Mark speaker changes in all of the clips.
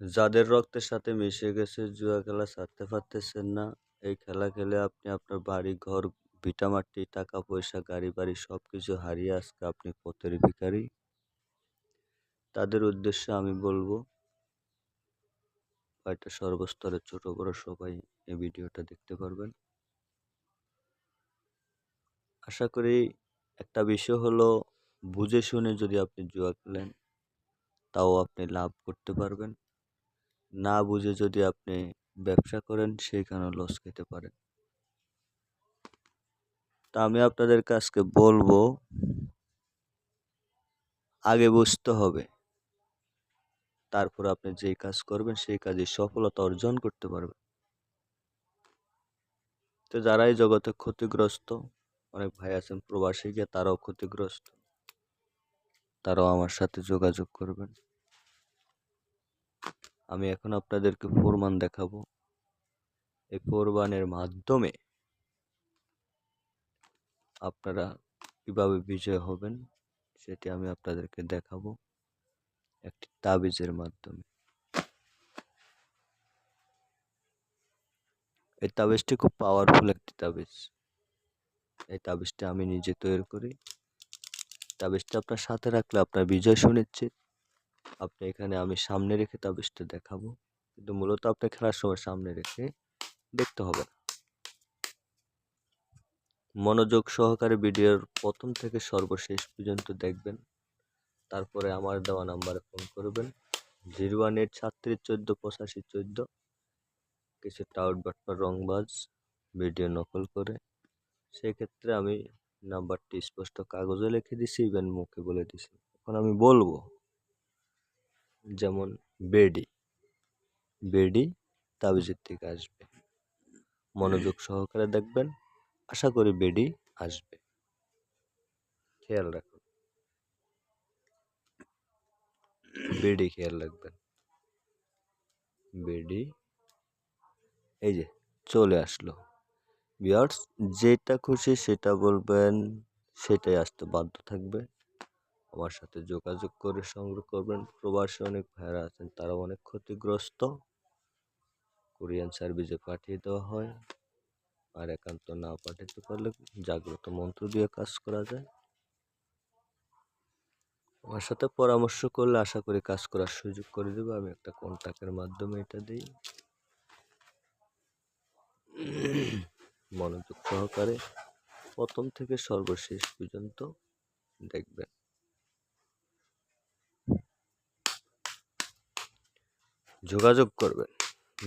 Speaker 1: যাদের রক্তের সাথে মিশে গেছে, জুয়া খেলা ছাড়তে পারতেছেন না। এই খেলা খেলে আপনি আপনার বাড়ি, ঘর, ভিটামাটি, টাকা, পয়সা, গাড়ি, বাড়ি সব কিছু হারিয়ে আজকে আপনি পথের ভিখারি। তাদের উদ্দেশ্যে আমি বলব এটা সর্বস্তরের ছোট বড় সবাই এই ভিডিওটা দেখতে পারবেন। আশা করি একটা বিষয় হলো, বুঝে শুনে যদি আপনি জুয়া খেলেন, তাও আপনি লাভ করতে পারবেন। না বুঝে যদি আপনি ব্যবসা করেন, সেইখানেও লস খেতে পারেন। তা আমি আপনাদের কাছকে বলব, আগে বুঝতে হবে। তারপর আপনি যেই কাজ করবেন, সেই কাজে সফলতা অর্জন করতে পারবেন। তো যারাই জগতে ক্ষতিগ্রস্ত, অনেক ভাই আছেন প্রবাসী গিয়ে তারাও ক্ষতিগ্রস্ত। তারাও আমার সাথে যোগাযোগ করবেন। আমি এখন আপনাদেরকে প্রমাণ দেখাবো। এই প্রমাণের মাধ্যমে আপনারা কীভাবে বিজয় হবেন সেটি আমি আপনাদেরকে দেখাবো একটি তাবিজের মাধ্যমে। এই তাবিজটি খুব পাওয়ারফুল একটি তাবিজ। এই তাবিজটি আমি নিজে তৈরি করি। তাবিজটা আপনার সাথে রাখলে আপনার বিজয় সুনিশ্চিত। আপনি এখানে আমি সামনে রেখে তাবিজটা দেখাবো। কিন্তু মূলত আপনি খেলার সময় সামনে রেখে দেখতে হবে না। মনোযোগ সহকারে ভিডিওর প্রথম থেকে সর্বশেষ পর্যন্ত দেখবেন। তারপরে আমার দেওয়া নাম্বারে ফোন করবেন। জিরো ওয়ান এইট সাতত্রিশ চোদ্দ পঁচাশি চোদ্দ। কিছু টাউট বাটপার রংবাজ, ভিডিও নকল করে। সেক্ষেত্রে আমি নাম্বারটি স্পষ্ট কাগজে লিখে দিছি, ইভেন মুখে বলে দিছি। এখন আমি বলব যেমন বেডি বেডি তাবিজের থেকে আসবে। মনোযোগ সহকারে দেখবেন, আশা করি বেডি আসবে। খেয়াল রাখুন। বেডি খেয়াল রাখবেন। বেডি, এই যে চলে আসলো। বিয়ার্স যেটা খুশি সেটা বলবেন, সেটাই আসতে বাধ্য থাকবে। আমার সাথে যোগাযোগ করে সংগ্রহ করবেন। প্রবাসী অনেক ভাইরা আছেন তারা অনেক ক্ষতিগ্রস্ত। কোরিয়ান সার্ভিসে পাঠিয়ে দেওয়া হয়। আর একান্ত না পাঠাতে পারলে জাগ্রত মন্ত্র দিয়ে কাজ করা যায়। আমার সাথে পরামর্শ করলে আশা করি কাজ করার সুযোগ করে দেবো। আমি একটা কন্ট্যাক্টের মাধ্যমে এটা দিই। মনোযোগ সহকারে প্রথম থেকে সর্বশেষ পর্যন্ত দেখবেন। যোগাযোগ করবেন।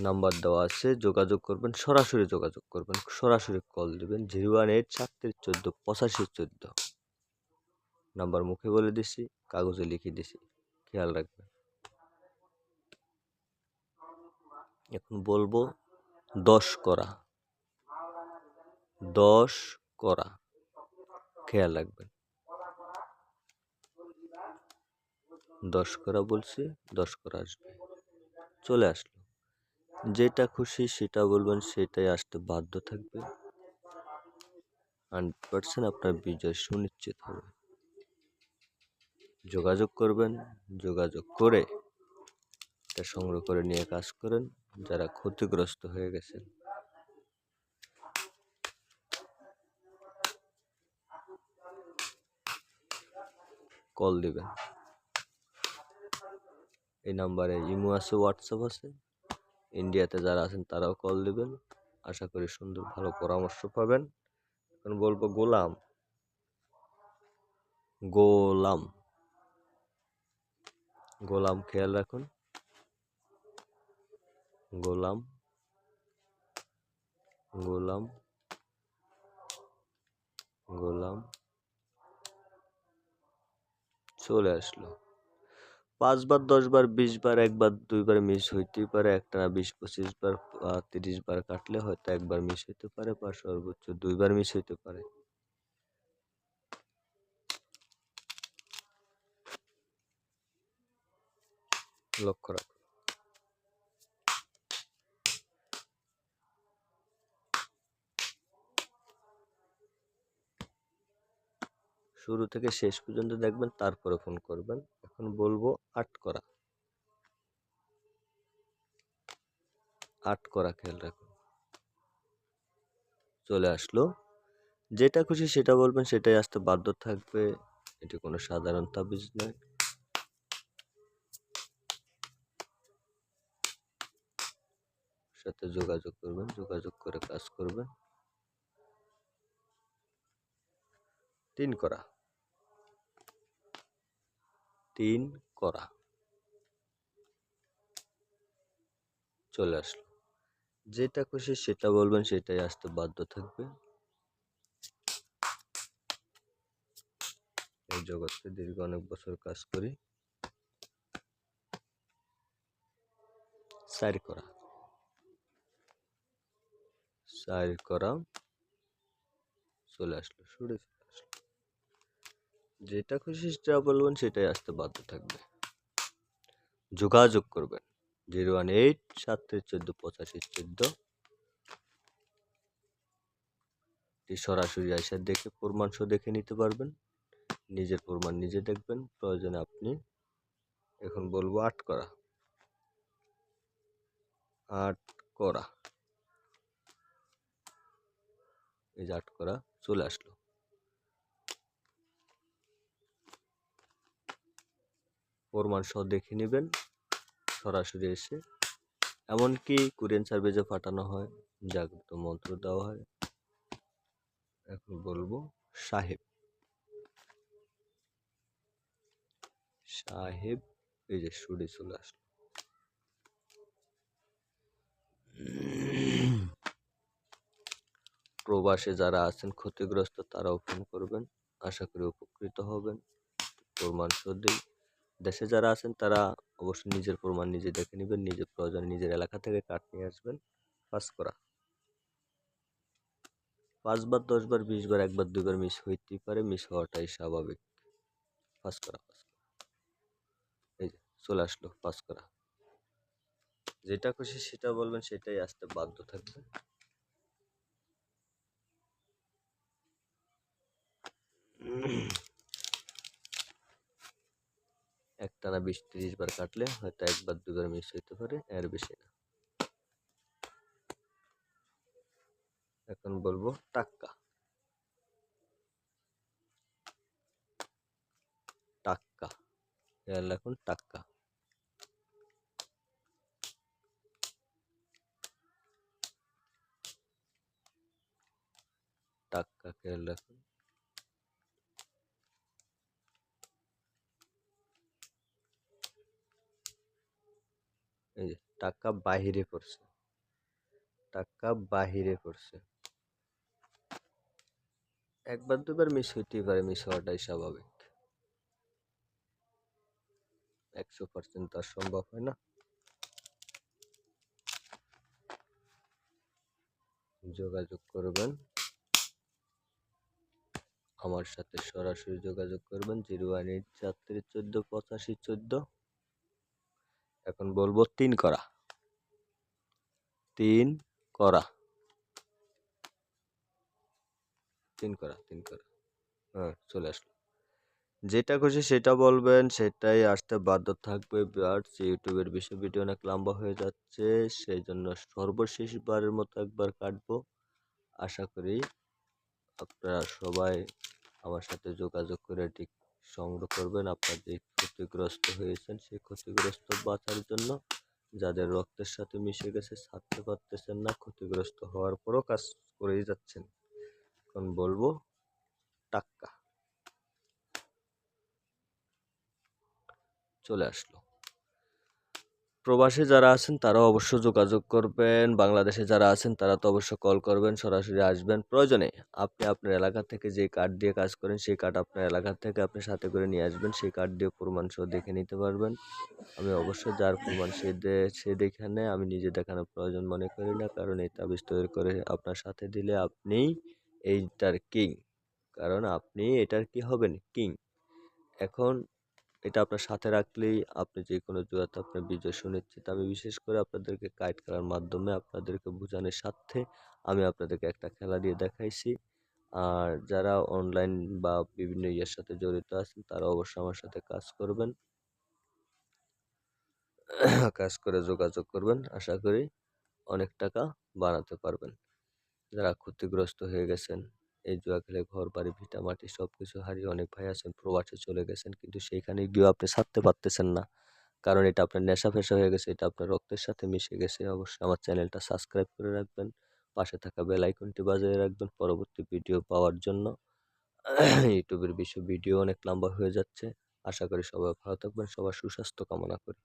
Speaker 1: নাম্বার দেওয়া আছে, যোগাযোগ করবেন, সরাসরি যোগাযোগ করবেন, সরাসরি কল দিবেন, জিরো ওয়ান এইট সাতত্রিশ চোদ্দ, পঁচাশি চোদ্দ। নাম্বার মুখে বলে দিছি, কাগজে লিখে দিছি, খেয়াল রাখবেন। এখন বলব, দশ করা। দশ করা। খেয়াল রাখবেন। দশ করা বলছি, দশ করা আসবে। চলে আসলো। যেটা খুশি সেটা বলবেন, সেটাই আসতে বাধ্য থাকবে। হান্ড্রেড পার্সেন্ট আপনার বিজয় সুনিশ্চিত হবে। যোগাযোগ করবেন, যোগাযোগ করে এটা সংগ্রহ করে নিয়ে কাজ করেন। যারা ক্ষতিগ্রস্ত হয়ে গেছেন। কল দিবেন। এই নাম্বারে ইমো আছে, হোয়াটসঅ্যাপ আছে। ইন্ডিয়াতে যারা আছেন তারাও কল দেবেন। আশা করি সুন্দর ভালো পরামর্শ পাবেন। এখন বলব গোলাম। গোলাম। গোলাম খেয়াল রাখুন। গোলাম। গোলাম। গোলাম। চলে আসলো। পাঁচবার, দশবার বিশ বার একবার, দুইবার মিস হইতেই পারে। একটা না বিশ, পঁচিশ বার তিরিশ বার কাটলে হয়তো একবার মিস হইতে পারে বা সর্বোচ্চ দুইবার মিস হইতে পারে। লক্ষ্য রাখুন শুরু থেকে শেষ পর্যন্ত দেখবেন, তারপরে ফোন করবেন। এখন বলব আট করা। আট করা, খেয়াল রাখুন চলে আসলো। যেটা খুশি সেটা বলবেন, সেটাই আসতে বাধ্য থাকবে। এটি কোনো সাধারণ তাবিজ নয়। সাথে যোগাযোগ করবেন, যোগাযোগ করে কাজ করবেন। তিন করা। তিন করা। চলে আসলো। যেটা খুশি সেটা বলবেন, সেটাই আসতে বাধ্য থাকবে। এই জগতে দীর্ঘ অনেক বছর কাজ করি। সাইর করা। সাইর করা। চলে আসলো আসলো যেটা খুশি সেটা বলবেন সেটাই আসতে বাধ্য থাকবে। যোগাযোগ করবেন। জিরো ওয়ান এইট, সাতত্রিশ চোদ্দ পঁচাশি চোদ্দ। সরাসরি আইসা দেখে প্রমাণ সহ দেখে নিতে পারবেন। নিজের প্রমাণ নিজে দেখবেন। প্রয়োজনে আপনি এখন বলব আট করা। আট করা। এই যে আট করা চলে আসলো। প্রমাণ সহ দেখে নেবেন, সরাসরি এসে। এমনকি কুরিয়ান সার্ভিসে পাঠানো হয়, জাগ্রত মন্ত্র দেওয়া হয়। এখন বলব, সাহেব। সাহেব, এই যে সুরে চলে আসলো। প্রবাসে যারা আছেন, ক্ষতিগ্রস্ত, তারাও ফোন করবেন। আশা করি উপকৃত হবেন। প্রমাণ সদ্যই দেশে যারা আছেন, তারা অবশ্যই নিজের প্রমাণ নিজে দেখে নেবেন, নিজের প্রয়োজন, নিজের এলাকা থেকে কাঠ নিয়ে আসবেন, পাস করা। পাঁচবার, দশবার, বিশবার, একবার দুবার মিস হইতেই পারে, মিস হওয়াটাই স্বাভাবিক। পাস করা, পাস এই যে, চলে আসলো, পাস করা। যেটা খুশি সেটা বলবেন, সেটাই আসতে বাধ্য থাকবে। একটানা বিশ তিরিশ বার কাটলে হয়তো একবার দুবার মিস হইতে পারে, এর বেশি না। এখন বলব টাক্কা। টাক্কা। খেয়াল রাখুন টাক্কা। টাক্কা খেয়াল রাখুন এই যে, টাকা বাহিরে পড়ছে। টাকা বাহিরে পড়ছে। একবার দুবার মিস হইতেই পারে মিস হওয়াটাই স্বাভাবিক। একশো পার্সেন্ট তার সম্ভব হয় না। যোগাযোগ করবেন। আমার সাথে সরাসরি যোগাযোগ করবেন, জিরো ওয়ান এইট চারত্রিশ চোদ্দ, পঁচাশি চোদ্দ। এখন বলব তিন করা। তিন করা। তিন করা তিন করা। হ্যাঁ চলে আসলো। যেটা খুশি সেটা বলবেন, সেটাই আসতে বাধ্য থাকবে বিয়ার্স ইউটিউবের বিষয় ভিডিও অনেক লম্বা হয়ে যাচ্ছে সেই জন্য সর্বশেষবারের মতো একবার কাটবো। আশা করি আপনারা সবাই আমার সাথে যোগাযোগ করে ঠিক সংগ্রহ করবেন। আপনার যে ক্ষতিগ্রস্ত হয়েছেন সেই ক্ষতিগ্রস্ত বাঁচার জন্য। যাদের রক্তের সাথে মিশে গেছে, ছাড়তে পারতেছেন না, ক্ষতিগ্রস্ত হওয়ার পরও কাজ করেই যাচ্ছেন। এখন বলব, টাক্কা। চলে আসলো। প্রবাসে যারা আছেন, তারাও অবশ্য যোগাযোগ করবেন। বাংলাদেশে যারা আছেন, তারা তো অবশ্য কল করবেন, সরাসরি আসবেন। প্রয়োজনে আপনি আপনার এলাকা থেকে যে কার্ড দিয়ে কাজ করেন, সেই কার্ড আপনার এলাকা থেকে আপনি সাথে করে নিয়ে আসবেন। সেই কার্ড দিয়ে প্রমাণ সহ দেখে নিতে পারবেন। আমি অবশ্যই যার প্রমাণ সে সে দেখে নেয়। আমি নিজে দেখানোর প্রয়োজন মনে করি না, কারণ এই তাবিজ তৈরি করে আপনার সাথে দিলে আপনি এইটার কিং। কারণ আপনি এটার কি হবেন? কিং। এখন এটা আপনার সাথে রাখলেই আপনি যে কোনো জুয়াতে আপনার বিজয় সুনিশ্চিত। আমি বিশেষ করে আপনাদেরকে কাইট করার মাধ্যমে আপনাদেরকে বোঝানোর সাথে আমি আপনাদেরকে একটা খেলা দিয়ে দেখাইছি। আর যারা অনলাইন বা বিভিন্ন ইয়ের সাথে জড়িত আছেন, তারা অবশ্যই আমার সাথে কাজ করবেন। কাজ করে যোগাযোগ করবেন। আশা করি অনেক টাকা বানাতে পারবেন। যারা ক্ষতিগ্রস্ত হয়ে গেছেন এই জুয়া খেলে ঘর, বাড়ি, ভিটা, মাটি সব কিছু হারিয়ে অনেক ভাই আছেন, প্রবাসে চলে গেছেন। কিন্তু সেইখানে গিয়েও আপনি ছাড়তে পারতেছেন না। কারণ এটা আপনার নেশা ফেশা হয়ে গেছে, এটা আপনার রক্তের সাথে মিশে গেছে। অবশ্যই আমার চ্যানেলটা সাবস্ক্রাইব করে রাখবেন, পাশে থাকা বেল আইকনটি বাজিয়ে রাখবেন পরবর্তী ভিডিও পাওয়ার জন্য। ইউটিউবের বিষয় ভিডিও অনেক লম্বা হয়ে যাচ্ছে। আশা করি সবাই ভালো থাকবেন, সবার সুস্বাস্থ্য কামনা করি।